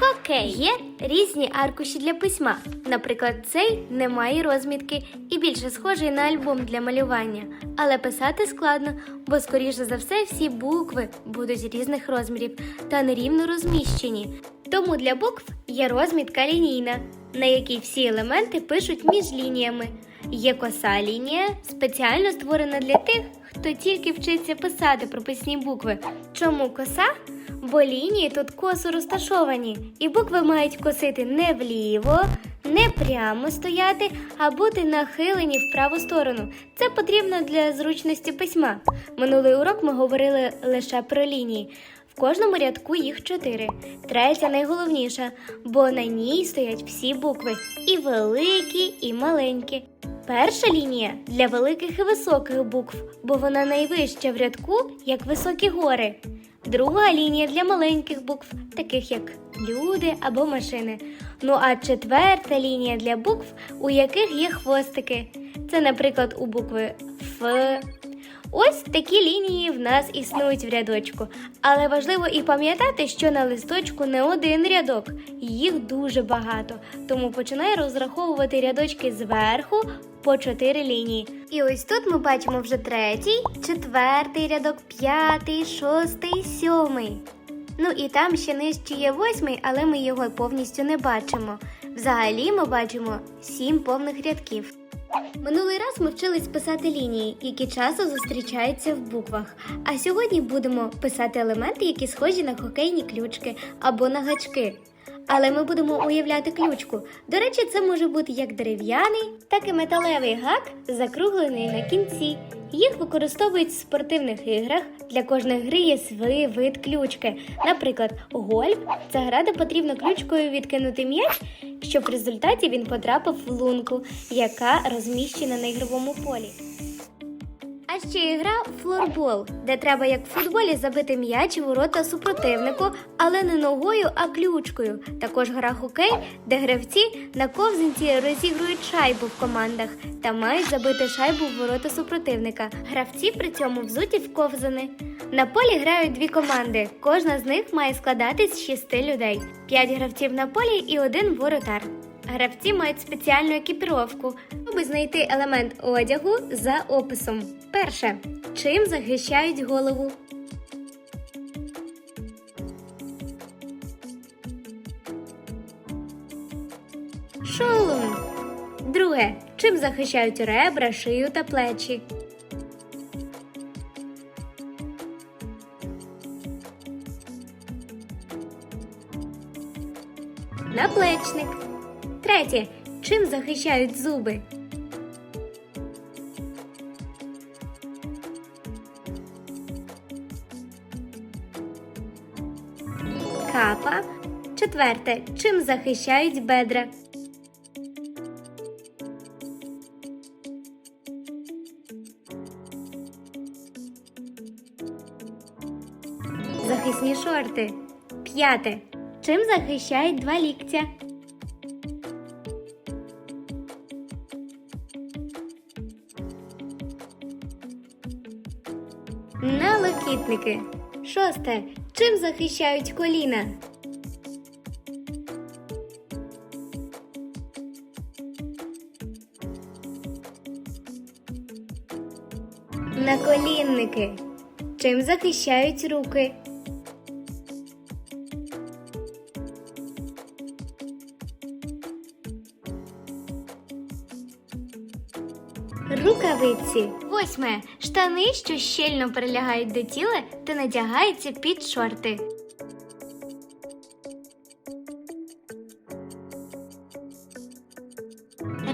Хокей є різні аркуші для письма. Наприклад, цей не має розмітки і більше схожий на альбом для малювання. Але писати складно, бо, скоріше за все, всі букви будуть різних розмірів та нерівно розміщені. Тому для букв є розмітка лінійна, на якій всі елементи пишуть між лініями. Є коса лінія, спеціально створена для тих, хто тільки вчиться писати прописні букви. Чому коса? Бо лінії тут косо розташовані, і букви мають косити не вліво, не прямо стояти, а бути нахилені в праву сторону. Це потрібно для зручності письма. Минулий урок ми говорили лише про лінії. В кожному рядку їх чотири. Третя найголовніша, бо на ній стоять всі букви і великі, і маленькі. Перша лінія для великих і високих букв, бо вона найвища в рядку, як високі гори. Друга лінія для маленьких букв, таких як люди або машини. Ну а четверта лінія для букв, у яких є хвостики. Це, наприклад, у букви Ф. Ось такі лінії в нас існують в рядочку. Але важливо і пам'ятати, що на листочку не один рядок, їх дуже багато. Тому починай розраховувати рядочки зверху по чотири лінії. І ось тут ми бачимо вже третій, четвертий рядок, п'ятий, шостий, сьомий. Ну і там ще нижче є восьмий, але ми його повністю не бачимо. Взагалі ми бачимо сім повних рядків. Минулий раз ми вчились писати лінії, які часто зустрічаються в буквах. А сьогодні будемо писати елементи, які схожі на хокейні ключки або на гачки. Але ми будемо уявляти ключку. До речі, це може бути як дерев'яний, так і металевий гак, закруглений на кінці. Їх використовують в спортивних іграх. Для кожної гри є свій вид ключки. Наприклад, гольф це гра, де потрібно ключкою відкинути м'яч, щоб в результаті він потрапив в лунку, яка розміщена на ігровому полі. Ще є гра флорбол, де треба як в футболі забити м'яч у ворота супротивнику, але не ногою, а ключкою. Також гра хокей, де гравці на ковзанці розігрують шайбу в командах та мають забити шайбу в ворота супротивника. Гравці при цьому взуті в ковзани. На полі грають дві команди. Кожна з них має складатись з шести людей: п'ять гравців на полі і один воротар. Гравці мають спеціальну екіпіровку, щоб знайти елемент одягу за описом. Перше. Чим захищають голову? Шолом. Друге. Чим захищають ребра, шию та плечі? Наплечник. Третє. Чим захищають зуби? Капа. Четверте. Чим захищають бедра? Захисні шорти. П'яте. Чим захищають два ліктя? Налокітники. Шосте. Чим захищають коліна? Наколінники. Чим захищають руки? Рукавиці. Восьме. Штани, що щільно прилягають до тіла та надягаються під шорти.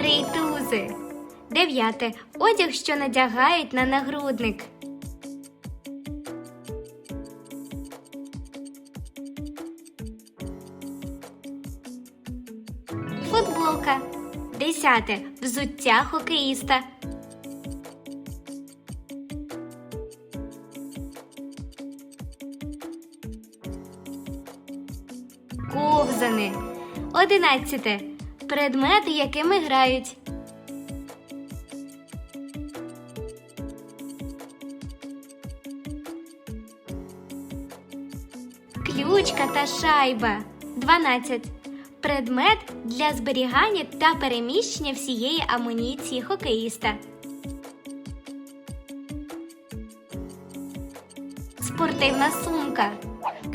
Рейтузи. Дев'яте. Одяг, що надягають на нагрудник. Футболка. Десяте. Взуття хокеїста. Ковзани. Одинадцяте. Предмети, якими грають. Ключка та шайба. 12. Предмет для зберігання та переміщення всієї амуніції хокеїста. Спортивна сумка.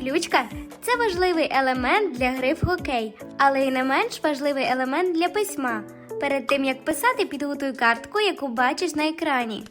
Ключка це важливий елемент для гри в хокей, але й не менш важливий елемент для письма. Перед тим як писати, підготуй картку, яку бачиш на екрані.